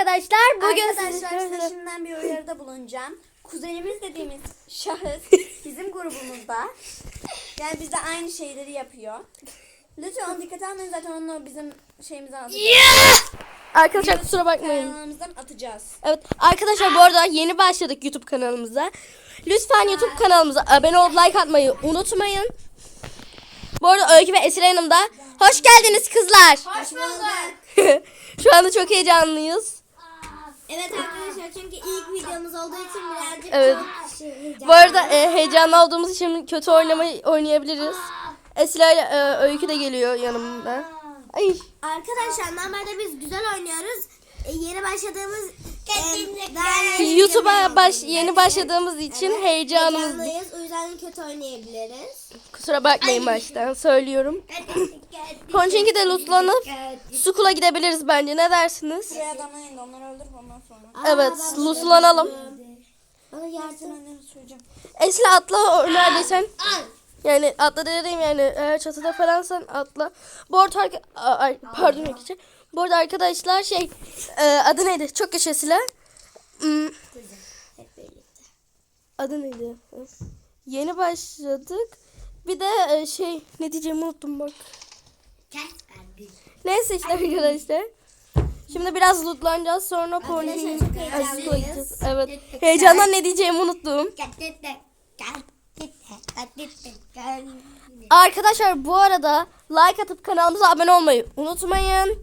Arkadaşlar bugün Arkadaşlar size- şimdiden bir uyarıda bulunacağım. Kuzenimiz dediğimiz şahıs bizim grubumuzda. Yani bizde aynı şeyleri yapıyor. Lütfen onu dikkate almayın zaten onu bizim şeyimizden atacağız. Arkadaşlar kusura bakmayın. Kanalımızdan atacağız. Evet arkadaşlar bu arada yeni başladık YouTube kanalımıza. Lütfen YouTube kanalımıza abone olup like atmayı unutmayın. Bu arada Öykü ve Esra yanımda. Hoş geldiniz kızlar. Hoş bulduk. Şu anda çok heyecanlıyız. Evet arkadaşlar çünkü ilk videomuz olduğu için birazcık Evet. Bu arada e, heyecanlı olduğumuz için kötü oynamayı oynayabiliriz. Esra ile e, Öykü de geliyor yanımda. Ay. Arkadaşlar normalde biz güzel oynuyoruz. E, yeni başladığımız e, daha yeni YouTube'a baş, yeni başladığımız için heyecanımız. heyecanlıyız. O yüzden kötü oynayabiliriz. Kusura bakmayın baştan söylüyorum. Ponçinki de lootlanıp Sukula gidebiliriz bence. Ne dersiniz? Buraya adamlayın da onları öldürüp ondan sonra. Evet, lootlanalım. Bana yardım. Esra atla o- neredeysen. Yani atla dediğim yani eğer çatıda falansan atla. Bu arada arka- a- ay, pardon arkadaşlar. Bu arada arkadaşlar şey e, adı neydi? Çok yaşa Esra. Hmm, adı neydi? Yeni başladık. Bir de e, şey ne diyeceğimi unuttum bak. Neyse işte arkadaşlar. Şimdi biraz lootlanacağız sonra. Sukula gideceğiz. Evet. Heyecandan ne diyeceğimi unuttum. Arkadaşlar bu arada like atıp kanalımıza abone olmayı unutmayın.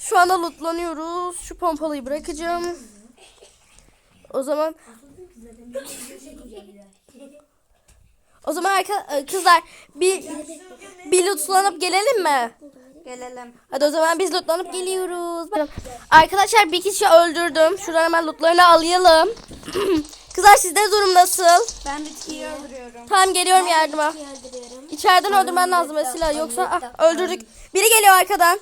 Şu anda lootlanıyoruz. Şu pompalıyı bırakacağım. O zaman O zaman arka, e, kızlar bir bir lootlanıp gelelim mi? Gelelim. Hadi o zaman biz lootlanıp geliyoruz. Arkadaşlar bir kişi öldürdüm. Şuradan hemen lootlarını alayım. Kızlar sizde durum nasıl? Ben bitkiyi öldürüyorum. Tamam geliyorum yardıma. Öldürüyorum. İçeriden öldürmen lazım mesela yoksa ah, öldürdük. Biri geliyor arkadan.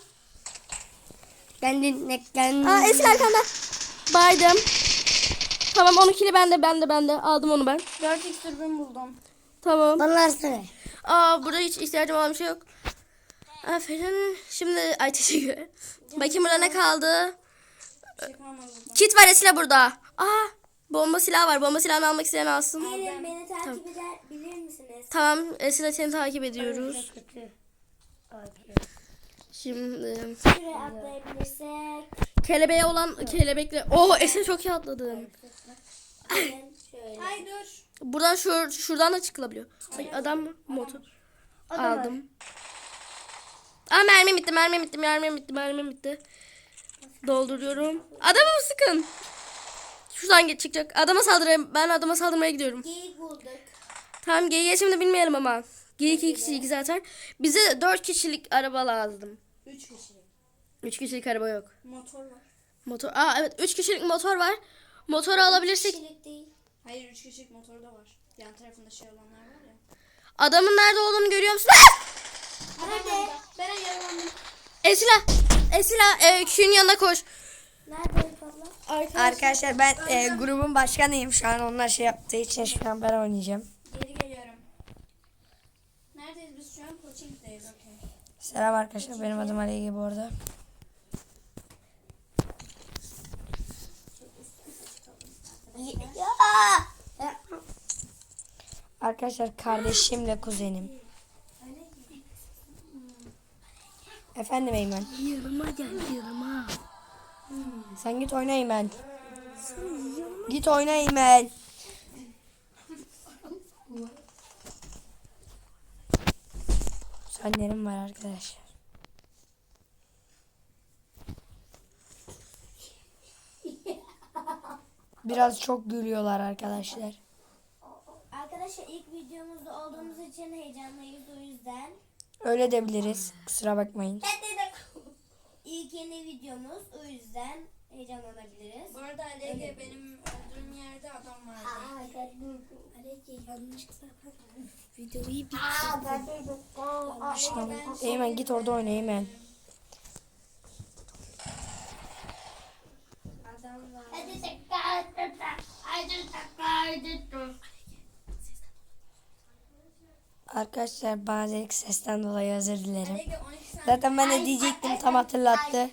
Kendin ne kendin. Aa Esin arkanda. Baydım. Tamam onun kili bende bende bende. Aldım onu ben. 4x dürbün buldum. Tamam. Bana versene. Aa burada hiç ihtiyacım olan bir şey yok. Aferin. Şimdi ay teşekkür ederim. Bakayım burada ne kaldı? Kit var Esila burada. Aa bomba silah var. Bomba silahını almak isteyen alsın. Gelin beni takip edebilir misiniz? Tamam Esila seni takip ediyoruz. Şimdi Şuraya atlayabilirsek. kelebeğe olan kelebekle. Oo Esila çok iyi atladın. Şöyle. Ay dur. Buradan şu şuradan da çıkılabiliyor. Ay, adam mı? Motor. Aldım. Aa mermi bitti, mermi bitti, mermi bitti, mermi bitti. Dolduruyorum. Adamı mı sıkın? Şuradan geç çıkacak. Adama saldırayım. Ben adama saldırmaya gidiyorum. Geyik bulduk. Tamam geyiğe şimdi bilmeyelim ama. Geyik iki kişilik zaten. Bize dört kişilik araba lazım. 3 kişilik. Üç kişilik araba yok. Motor var. Motor. Aa evet üç kişilik motor var. Motoru alabilirsek. Kişilik değil. Hayır 3 kişilik motor da var. Yan tarafında şey olanlar var ya. Adamın nerede olduğunu görüyor musun? Ah! Nerede? Ben yaralandım. Esila. Esila e, küçüğün yanına koş. Nerede abla? Arkadaşlar ben e, grubun başkanıyım. Şu an onlar şey yaptığı için şu an ben oynayacağım. Geri geliyorum. Neredeyiz biz şu an? Koçing'deyiz. Okey. Selam arkadaşlar benim adım Ali Ege bu arada. Arkadaşlar kardeşimle kuzenim. Efendim Eymen. Yanıma gel yanıma. Sen git oyna Eymen. Git oyna Eymen. Senlerim var arkadaşlar. Biraz çok gülüyorlar arkadaşlar. Arkadaşlar ilk videomuzda olduğumuz için heyecanlıyız o yüzden. Öyle de biliriz. Kusura bakmayın. İlk yeni videomuz o yüzden heyecanlanabiliriz. Bu arada Alege benim öldüğüm yerde adam vardı. Alege yanlışlıkla videoyu Eymen git orada oyna Eymen. Adam var. Arkadaşlar bazen sesten dolayı özür dilerim. Alege 12 saniye. Zaten ben de diyecektim tam hatırlattı.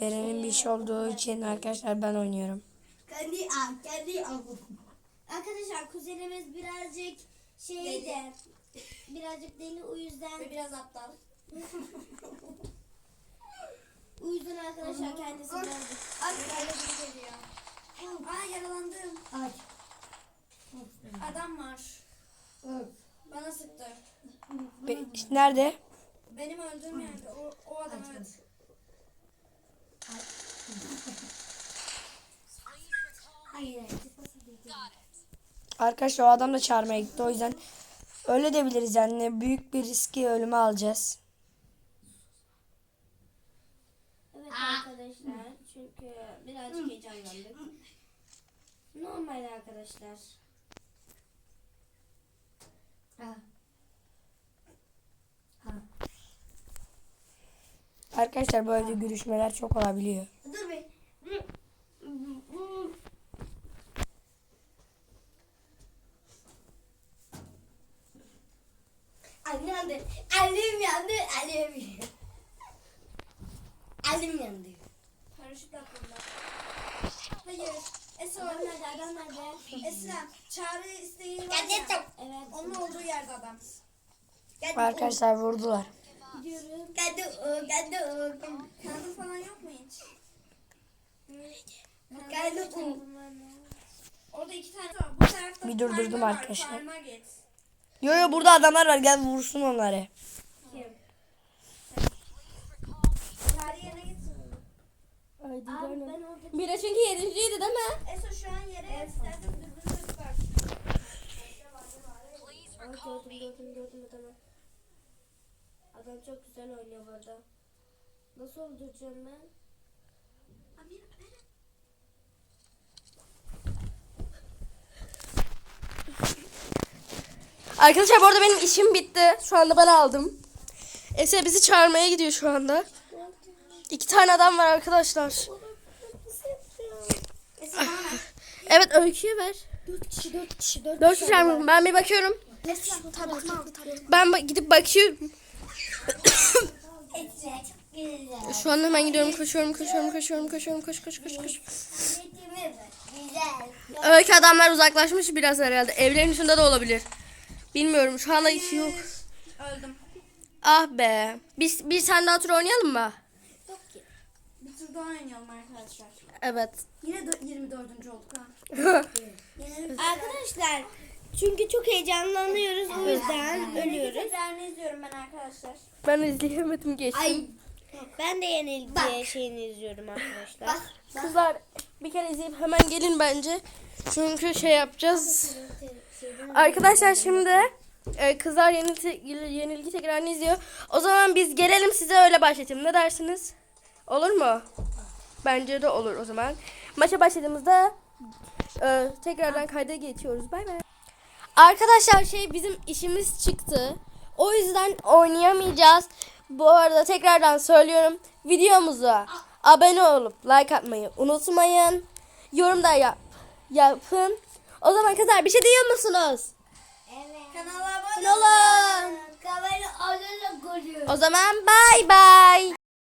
Beren'in bir iş olduğu için arkadaşlar ben oynuyorum. Kendi al, kendi al. Arkadaşlar kuzenimiz birazcık şeydi. Deli. Birazcık deli o yüzden. Ve biraz aptal. o yüzden arkadaşlar kendisi birazcık. Arkadaşlar geliyor. Aa yaralandım. Ay. Adam var. Bana sıktı. Be, nerede? Benim öldüğüm yerde. O, o adam evet. Hayır. Arkadaşlar o adam da çağırmaya gitti. O yüzden öyle de biliriz yani. Büyük bir riski ölüme alacağız. Evet arkadaşlar. Çünkü birazcık heyecanlandık. Normal arkadaşlar. Arkadaşlar böyle görüşmeler çok olabiliyor. Dur bir. Elim yandı. Elim yandı. Elim yandı. Elim yandı. Paraşüt atladılar. Hayır. Esra. Nerede? Adam nerede? Esra. Çağrı isteği var ya. Evet. Onun olduğu yerde adam. Arkadaşlar vurdular. Gidiyorum. Geldi o. Geldi o. Kanadın falan yok mu hiç? Geldi o. Orada iki tane var. Bu tarafta Bir durdurdum arkadaşlar. Yo yo burada adamlar var gel vursun onları. Kim? Ben orada. Bira çünkü yedinciydi değil mi? Esra şu an yere istersen dürbünü çıkar. Aa, gördüm gördüm gördüm adamı. Adam çok güzel oynuyor bu arada. Nasıl öldüreceğim ben? Arkadaşlar bu arada benim işim bitti. Şu anda ben aldım. Ese bizi çağırmaya gidiyor şu anda. İki tane adam var arkadaşlar. Evet öyküyü ver. Dört kişi dört kişi dört Dört kişi. Ben bir bakıyorum. Esra tabletimi al tabletimi. Ben ba- gidip bakıyorum. Şu an hemen gidiyorum. Koşuyorum, koşuyorum, koşuyorum, koşuyorum, koş, koş, koş, koş. Öykü adamlar uzaklaşmış biraz herhalde. Evlerin içinde de olabilir. Bilmiyorum. Şu anda işi yok. Öldüm. Ah be. Biz bir sen daha tur oynayalım mı? Yok ki. Bir tur daha oynayalım arkadaşlar. Evet. Yine de 24. olduk ha. Arkadaşlar çünkü çok heyecanlanıyoruz o yüzden ölüyoruz. Tekrarını izliyorum ben arkadaşlar. ben izleyemedim geçtim. Ay. Ben de yenilgi şeyini izliyorum arkadaşlar. Kızlar bir kere izleyip hemen gelin bence. Çünkü şey yapacağız. Arkadaşlar şimdi e, kızlar yenilgi, yenilgi tekrarını izliyor. O zaman biz gelelim size öyle başlatayım. Ne dersiniz? Olur mu? Bence de olur o zaman. Maça başladığımızda e, tekrardan kayda geçiyoruz. Bay bay. Arkadaşlar şey bizim işimiz çıktı. O yüzden oynayamayacağız. Bu arada tekrardan söylüyorum. Videomuza abone olup like atmayı unutmayın. Yorum da yap, yapın. O zaman kızlar bir şey diyor musunuz? Evet. Kanala abone Olun. Kamera ağzına koyuyor. O zaman bay bay.